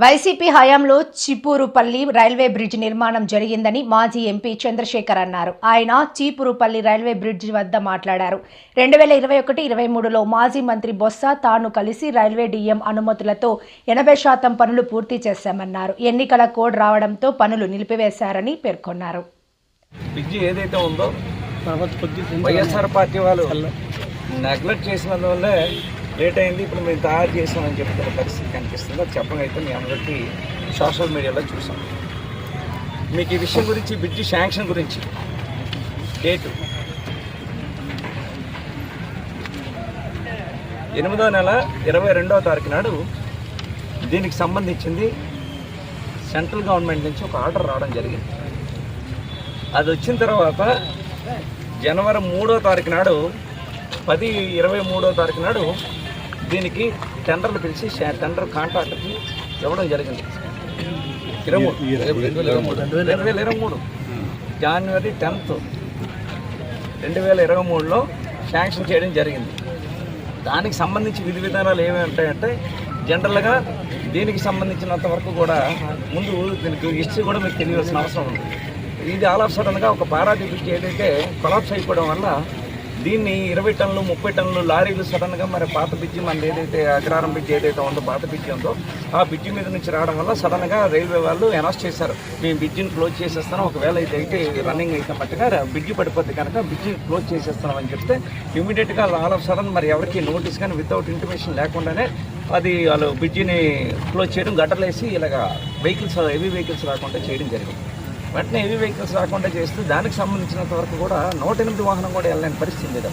YCP హయాంలో చీపూరుపల్లి railway bridge నిర్మాణం జరిగిందని మాజీ ఎంపీ చంద్రశేఖర్ అన్నారు. ఆయన చీపురుపల్లి రైల్వే బ్రిడ్జ్ వద్ద మాట్లాడారు. రెండు వేల ఇరవై ఒకటి ఇరవై మూడులో మాజీ మంత్రి బొత్స తాను కలిసి రైల్వే డిఎం అనుమతులతో ఎనభై శాతం పనులు పూర్తి చేశామన్నారు. ఎన్నికల కోడ్ రావడంతో పనులు నిలిపివేశారని పేర్కొన్నారు. ఏదైతే ఉందో వైఎస్ఆర్ పార్టీ వాళ్ళు నెగ్లెక్ట్ చేసినందువల్లే లేట్ అయింది ఇప్పుడు మేము తయారు చేసామని చెప్తున్న పరిస్థితి కనిపిస్తుంది. అది చెప్పడం అయితే మీ అందరికీ సోషల్ మీడియాలో చూసాం. మీకు ఈ విషయం గురించి బిడ్జి శాంక్షన్ గురించి డేటు. ఎనిమిదో నెల ఇరవై రెండవ తారీఖు నాడు దీనికి సంబంధించింది సెంట్రల్ గవర్నమెంట్ నుంచి ఒక ఆర్డర్ రావడం జరిగింది. అది వచ్చిన తర్వాత జనవరి మూడో తారీఖు నాడు పది ఇరవై మూడో తారీఖు నాడు దీనికి టెండర్లు పిలిచి టెండర్ కాంట్రాక్టర్కి ఇవ్వడం జరిగింది. ఇరవై రెండు వేల ఇరవై మూడు. జనవరి టెన్త్ రెండు వేల ఇరవై మూడులో శాంక్షన్ చేయడం జరిగింది. దానికి సంబంధించి విధి విధానాలు ఏమేమి ఉంటాయంటే జనరల్గా దీనికి సంబంధించినంత వరకు కూడా ముందు దీనికి హిస్టరీ కూడా మీకు తెలియాల్సిన అవసరం ఉంది. ఇది ఆల్ ఆఫ్ సడన్గా ఒక పారాదీప్ ఏదైతే కొలాప్స్ అయిపోవడం వల్ల దీన్ని ఇరవై టన్నులు ముప్పై టన్నులు లారీలు సడన్గా మరి పాత బ్రిడ్జి మనది ఏదైతే అగ్రహారం బ్రిడ్జి ఏదైతే ఉందో పాత బ్రిడ్జి ఉందో ఆ బ్రిడ్జి మీద నుంచి రావడం వల్ల సడన్గా రైల్వే వాళ్ళు అనౌన్స్ చేశారు. మేము బ్రిడ్జిని క్లోజ్ చేసేస్తాం ఒకవేళ ఇది అయితే రన్నింగ్ అయితే మట్టుగా బ్రిడ్జి పడిపోతే కనుక బ్రిడ్జిని క్లోజ్ చేసేస్తున్నాం అని చెప్తే ఇమీడియట్గా ఆల్ ఆఫ్ సడన్ మరి ఎవరికి నోటీస్ కానీ వితౌట్ ఇంటిమేషన్ లేకుండానే అది వాళ్ళు బ్రిడ్జిని క్లోజ్ చేయడం గట్టలేసి ఇలాగ వెహికల్స్ హెవీ వెహికల్స్ రాకుండా చేయడం జరిగింది. వెంటనే హెవీ వెహికల్స్ రాకుండా చేస్తూ దానికి సంబంధించినంత వరకు కూడా నూట ఎనిమిది వాహనం కూడా వెళ్ళలేని పరిస్థితి లేదు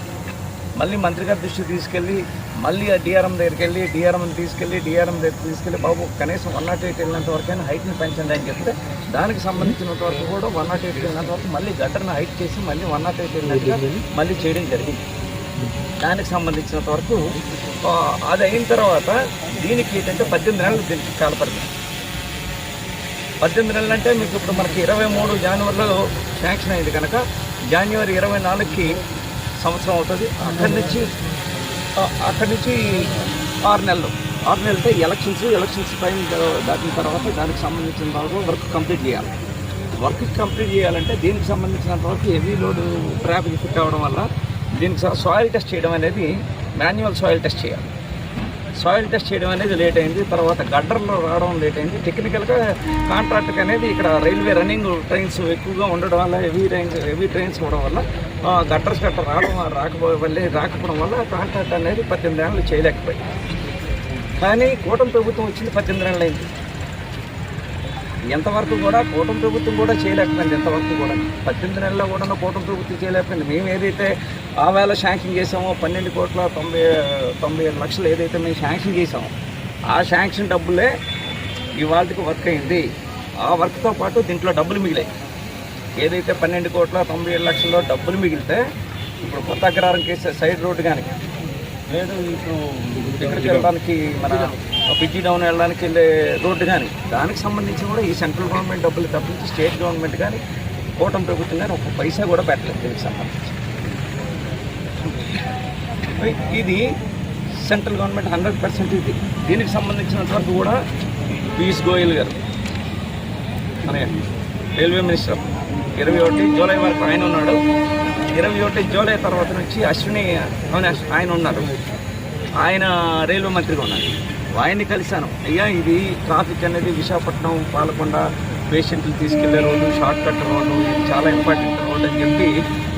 మళ్ళీ మంత్రి గారి దృష్టికి తీసుకెళ్ళి మళ్ళీ ఆ డిఆర్ఎం దగ్గరికి వెళ్ళి డిఆర్ఎంని తీసుకెళ్ళి డిఆర్ఎం దగ్గరికి తీసుకెళ్ళి బాబు కనీసం వన్ నాట్ ఎయిట్ వెళ్ళినంత వరకైనా హైట్ని పెంచండి అని చెప్తే దానికి సంబంధించినంత వరకు కూడా వన్ నాట్ ఎయిట్ వెళ్ళినంత వరకు మళ్ళీ గట్టర్ని హైట్ చేసి మళ్ళీ వన్ నాట్ ఎయిట్ వెళ్ళినట్టుగా మళ్ళీ చేయడం జరిగింది. దానికి సంబంధించినంత వరకు అది అయిన తర్వాత దీనికి ఏంటంటే పద్దెనిమిది నెలలు దీనికి కాలపరిమితి. పద్దెనిమిది నెలలు అంటే మీకు ఇప్పుడు మనకి ఇరవై మూడు జనవరిలో శాంక్షన్ అయింది కనుక జనవరి ఇరవై నాలుగుకి సంవత్సరం అవుతుంది. అక్కడి నుంచి అక్కడి నుంచి ఆరు నెలలు. ఆరు నెలలతో ఎలక్షన్స్ ఎలక్షన్స్ టైం దాటిన తర్వాత దానికి సంబంధించిన వరకు వర్క్ కంప్లీట్ చేయాలి. వర్క్ కంప్లీట్ చేయాలంటే దీనికి సంబంధించినంత వరకు హెవీ లోడ్ ట్రాఫిక్ ఫిట్ అవ్వడం వల్ల దీనికి సాయిల్ టెస్ట్ చేయడం అనేది మాన్యువల్ సాయిల్ టెస్ట్ చేయాలి. సాయిల్ టెస్ట్ చేయడం అనేది లేట్ అయింది. తర్వాత గడ్డర్లో రావడం లేట్ అయింది. టెక్నికల్గా కాంట్రాక్ట్కి అనేది ఇక్కడ రైల్వే రన్నింగ్ ట్రైన్స్ ఎక్కువగా ఉండడం వల్ల హెవీ ట్రైన్స్ హెవీ ట్రైన్స్ ఉండడం వల్ల గడ్డర్స్ గట్ట రావడం రాకపోవల్లే రాకపోవడం వల్ల కాంట్రాక్ట్ అనేది పద్దెనిమిది ఏళ్ళు చేయలేకపోయింది కానీ కూటమి ప్రభుత్వం వచ్చింది పద్దెనిమిది ఏళ్ళు అయింది. ఎంతవరకు కూడా కూటమి ప్రభుత్వం కూడా చేయలేకపోయింది ఎంతవరకు కూడా. పద్దెనిమిది నెలల్లో కూడా కూటమి ప్రభుత్వం చేయలేకపోయింది. మేము ఏదైతే ఆ వేళ శాంక్షన్ చేసామో పన్నెండు కోట్ల తొంభై తొంభై ఏడు లక్షలు ఏదైతే మేము శాంక్షన్ చేసామో ఆ శాంక్షన్ డబ్బులే ఇవాళకి వర్క్ అయింది. ఆ వర్క్తో పాటు దీంట్లో డబ్బులు మిగిలాయి. ఏదైతే పన్నెండు కోట్ల తొంభై ఏడు లక్షల్లో డబ్బులు మిగిలితే ఇప్పుడు కొత్త అగ్రహారం కేసు సైడ్ రోడ్డు కానీ లేదు ఇప్పుడు ఇక్కడికి వెళ్ళడానికి మన బిజీ డౌన్ వెళ్ళడానికి వెళ్ళే రోడ్డు కానీ దానికి సంబంధించి కూడా ఈ సెంట్రల్ గవర్నమెంట్ డబ్బులు తప్పించి స్టేట్ గవర్నమెంట్ కానీ కూటమి ప్రభుత్వం కానీ ఒక పైసా కూడా పెట్టలేదు దీనికి సంబంధించి. ఇది సెంట్రల్ గవర్నమెంట్ హండ్రెడ్ పర్సెంట్ ఇది. దీనికి సంబంధించినంత వరకు కూడా పీయూష్ గోయల్ గారు మన రైల్వే మినిస్టర్ ఇరవై ఒకటి జూలై వరకు ఆయన ఉన్నాడు. ఇరవై ఒకటి జూలై తర్వాత నుంచి అశ్విని ఆయన ఆయన ఉన్నారు. ఆయన రైల్వే మంత్రిగా ఉన్నారు. ఆయన్ని కలిశాను. అయ్యా ఇది ట్రాఫిక్ అనేది విశాఖపట్నం పాలకొండ పేషెంట్లు తీసుకెళ్ళే రోడ్డు షార్ట్ కట్ రోడ్డు ఇది చాలా ఇంపార్టెంట్ రోడ్ అని చెప్పి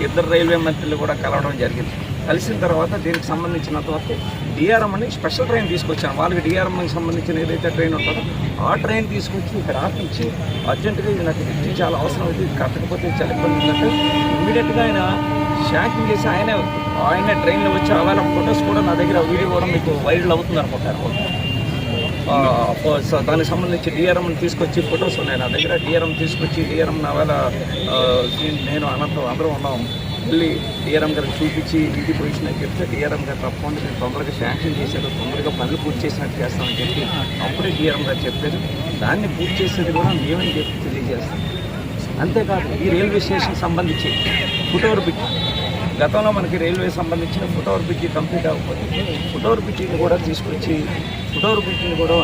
ఇద్దరు రైల్వే మంత్రులు కూడా కలవడం జరిగింది. కలిసిన తర్వాత దీనికి సంబంధించినంత వరకు డిఆర్ఎం అని స్పెషల్ ట్రైన్ తీసుకొచ్చాను. వాళ్ళకి డిఆర్ఎంకి సంబంధించిన ఏదైతే ట్రైన్ ఉంటుందో ఆ ట్రైన్ తీసుకొచ్చి ఇక్కడ ఆపించి అర్జెంటుగా ఇది నాకు ఇది చాలా అవసరం ఇది కట్టకపోతే చాలా ఇబ్బంది ఉందంటే ఇమీడియట్గా ఆయన షాకింగ్ చేసి ఆయనే ఆయనే ట్రైన్లో వచ్చి ఆవేళ ఫొటోస్ కూడా నా దగ్గర వీడియో కూడా మీకు వైరల్ అవుతుంది అనుకుంటారు. దానికి సంబంధించి డిఆర్ఎం తీసుకొచ్చి ఫొటోస్ ఉన్నాయి నా దగ్గర. డిఆర్ఎం తీసుకొచ్చి డిఆర్ఎం నా వేళ నేను అనంతం అందరూ ఉన్నాం. వెళ్ళి డిఆర్ఎం గారికి చూపించి ఇంటి పొజిషన్ అని చెప్తే డిఆర్ఎం గారు తప్పకుండా నేను తొందరగా శాంక్షన్ చేశారు తొందరగా పనులు పూర్తి చేసినట్టు చేస్తామని చెప్పి అప్పుడే డిఆర్ఎం గారు చెప్పారు. దాన్ని పూర్తి చేసేది కూడా మేమని చెప్పి తెలియజేస్తాం. అంతేకాదు ఈ రైల్వే స్టేషన్ సంబంధించి ఫుటోవర్ బ్రిడ్జ్ గతంలో మనకి రైల్వే సంబంధించిన ఫుటోవర్ బ్రిడ్జి కంప్లీట్ అవ్వకపోతే ఫుటోవర్ బ్రిడ్జిని కూడా తీసుకొచ్చి ఫుటోవర్ బ్రిడ్జిని కూడా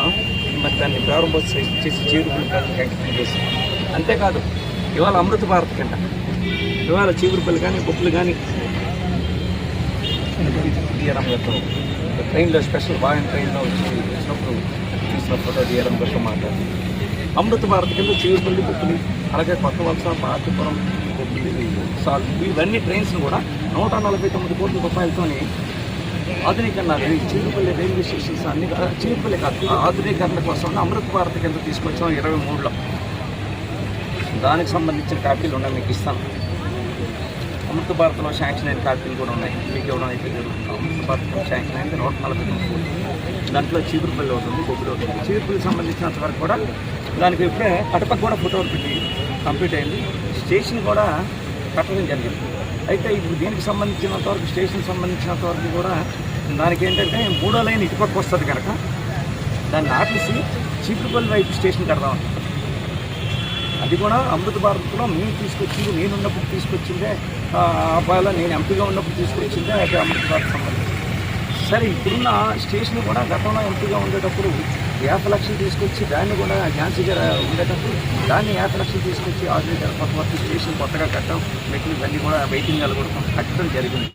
మరి దాన్ని ప్రారంభోత్సవం చేసి జీవితం కంకితం చేసి అంతేకాదు ఇవాళ అమృత భారత్ కింద ఇవాళ చీపురుపల్లి కానీ బొప్పులు కానీ. తీయడం యొక్క ట్రైన్లో స్పెషల్ బాగా ట్రైన్లో వచ్చి వచ్చినప్పుడు తీసిన ఫోటో తీయడం కోసం మాట అమృత భారత్ కింద చీపురుపల్లి బొప్పులు అలాగే కొత్త వలస పార్టీపురం బొప్పులు సాల్ ఇవన్నీ ట్రైన్స్ కూడా నూట నలభై తొమ్మిది కోట్ల రూపాయలతోని ఆధునీకరణ ఈ చీరుపల్లి రైల్వే స్టేషన్స్ అన్ని కూడా- చీరుపల్లి కాదు ఆధునీకరణ కోసం అమృత భారత్ కింద తీసుకొచ్చాం ఇరవై మూడులో. దానికి సంబంధించిన కాపీలు ఉన్నాయి మీకు ఇస్తాను. అమృత భారత్లో శాంక్షన్ అయిన కాపీలు కూడా ఉన్నాయి. మీకు ఇవ్వడం అయితే జరుగుతుంది. అమృత భారత్లో శాంక్షన్ అయింది నూట నలభై తొమ్మిది దాంట్లో చీపురుపల్లి అవుతుంది బొబ్బులు అవుతుంది చీపురుపల్లి సంబంధించినంత వరకు కూడా దానికి ఇప్పుడే కడపకు కూడా ఫోటో పెట్టి కంప్లీట్ అయింది. స్టేషన్ కూడా కట్టడం జరిగింది. అయితే ఇప్పుడు దీనికి సంబంధించినంత వరకు స్టేషన్ సంబంధించినంత వరకు కూడా దానికి ఏంటంటే మూడో లైన్ ఇటుపక్క వస్తుంది కనుక దాన్ని ఆపేసి చీపురుపల్లి వైపు స్టేషన్ కడదాం అది కూడా అమృత భారత్లో మేము తీసుకొచ్చింది నేను ఉన్నప్పుడు తీసుకొచ్చిందే అబ్బాయిలో నేను ఎంపీగా ఉన్నప్పుడు తీసుకొచ్చిందే అది అమృత భారత్ సంబంధించి సరే ఇప్పుడున్న స్టేషన్ కూడా గతంలో ఎంపీగా ఉండేటప్పుడు యాభై లక్షలు తీసుకొచ్చి దాన్ని కూడా ఝాన్సీ గారు ఉండేటప్పుడు దాన్ని యాభై లక్షలు తీసుకొచ్చి ఆధునిక కొత్త కొత్త స్టేషన్ కొత్తగా కట్టడం మెట్లు ఇవన్నీ కూడా వెయిటింగ్ కూడా కట్టడం జరిగింది.